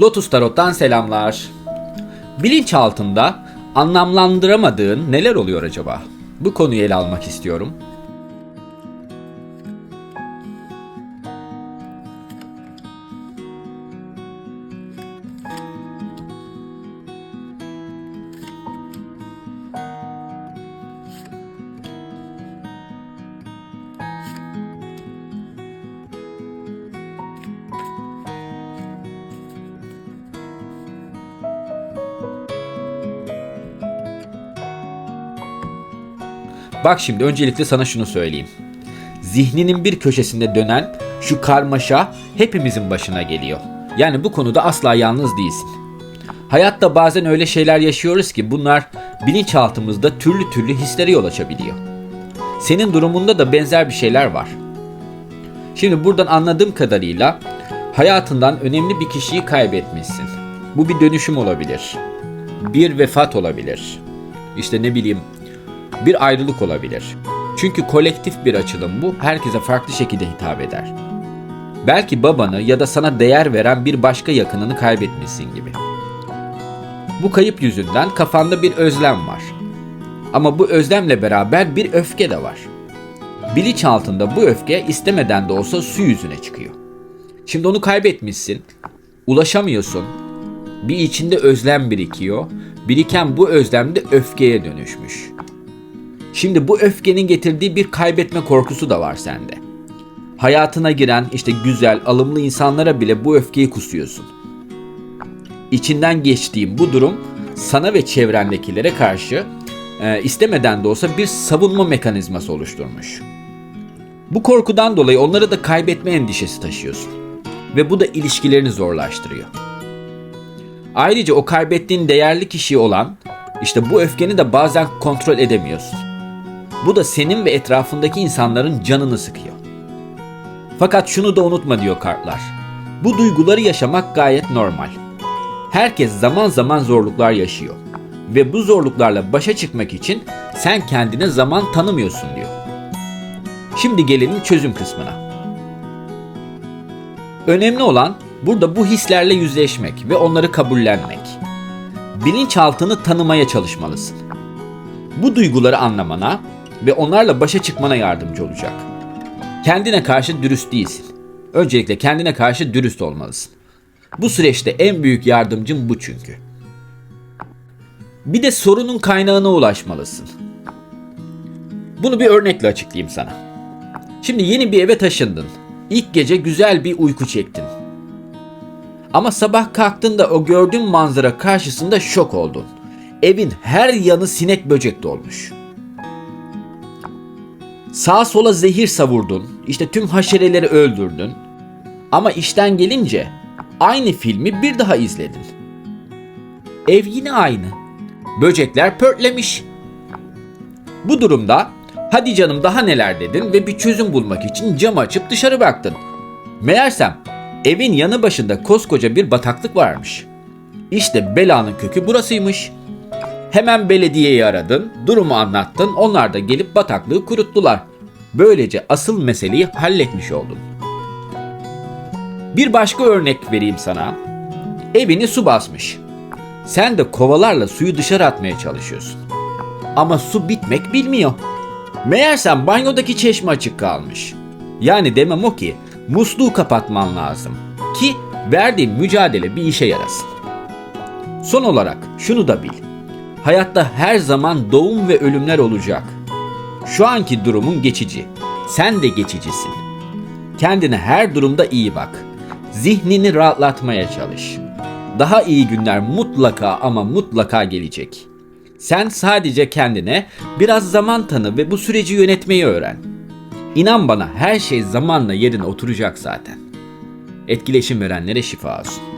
Lotus Tarot'tan selamlar. Bilinç altında anlamlandıramadığın neler oluyor acaba? Bu konuyu ele almak istiyorum. Bak şimdi öncelikle sana şunu söyleyeyim. Zihninin bir köşesinde dönen şu karmaşa hepimizin başına geliyor. Yani bu konuda asla yalnız değilsin. Hayatta bazen öyle şeyler yaşıyoruz ki bunlar bilinçaltımızda türlü türlü hislere yol açabiliyor. Senin durumunda da benzer bir şeyler var. Şimdi buradan anladığım kadarıyla hayatından önemli bir kişiyi kaybetmişsin. Bu bir dönüşüm olabilir. Bir vefat olabilir. İşte ne bileyim bir ayrılık olabilir. Çünkü kolektif bir açılım bu, herkese farklı şekilde hitap eder. Belki babanı ya da sana değer veren bir başka yakınını kaybetmişsin gibi. Bu kayıp yüzünden kafanda bir özlem var. Ama bu özlemle beraber bir öfke de var. Bilinç altında bu öfke istemeden de olsa su yüzüne çıkıyor. Şimdi onu kaybetmişsin, ulaşamıyorsun, bir içinde özlem birikiyor, biriken bu özlem de öfkeye dönüşmüş. Şimdi bu öfkenin getirdiği bir kaybetme korkusu da var sende. Hayatına giren işte güzel, alımlı insanlara bile bu öfkeyi kusuyorsun. İçinden geçtiğim bu durum sana ve çevrendekilere karşı e, istemeden de olsa bir savunma mekanizması oluşturmuş. Bu korkudan dolayı onları da kaybetme endişesi taşıyorsun. Ve bu da ilişkilerini zorlaştırıyor. Ayrıca o kaybettiğin değerli kişi olan işte bu öfkeni de bazen kontrol edemiyorsun. Bu da senin ve etrafındaki insanların canını sıkıyor. Fakat şunu da unutma diyor kartlar. Bu duyguları yaşamak gayet normal. Herkes zaman zaman zorluklar yaşıyor. Ve bu zorluklarla başa çıkmak için sen kendine zaman tanımıyorsun diyor. Şimdi gelelim çözüm kısmına. Önemli olan burada bu hislerle yüzleşmek ve onları kabullenmek. Bilinçaltını tanımaya çalışmalısın. Bu duyguları anlamana ve onlarla başa çıkmana yardımcı olacak. Kendine karşı dürüst değilsin. Öncelikle kendine karşı dürüst olmalısın. Bu süreçte en büyük yardımcın bu çünkü. Bir de sorunun kaynağına ulaşmalısın. Bunu bir örnekle açıklayayım sana. Şimdi yeni bir eve taşındın. İlk gece güzel bir uyku çektin. Ama sabah kalktığında o gördüğün manzara karşısında şok oldun. Evin her yanı sinek böcek dolmuş. Sağa sola zehir savurdun. İşte tüm haşereleri öldürdün. Ama işten gelince aynı filmi bir daha izledin. Ev yine aynı. Böcekler pörtlemiş. Bu durumda hadi canım daha neler dedin ve bir çözüm bulmak için cam açıp dışarı baktın. Meğersem evin yanı başında koskoca bir bataklık varmış. İşte belanın kökü burasıymış. Hemen belediyeyi aradın, durumu anlattın, onlar da gelip bataklığı kuruttular. Böylece asıl meseleyi halletmiş oldun. Bir başka örnek vereyim sana. Evini su basmış. Sen de kovalarla suyu dışarı atmaya çalışıyorsun. Ama su bitmek bilmiyor. Meğersem banyodaki çeşme açık kalmış. Yani demem o ki musluğu kapatman lazım ki verdiğin mücadele bir işe yarasın. Son olarak şunu da bil. Hayatta her zaman doğum ve ölümler olacak. Şu anki durumun geçici. Sen de geçicisin. Kendine her durumda iyi bak. Zihnini rahatlatmaya çalış. Daha iyi günler mutlaka ama mutlaka gelecek. Sen sadece kendine biraz zaman tanı ve bu süreci yönetmeyi öğren. İnan bana her şey zamanla yerine oturacak zaten. Etkileşim verenlere şifa olsun.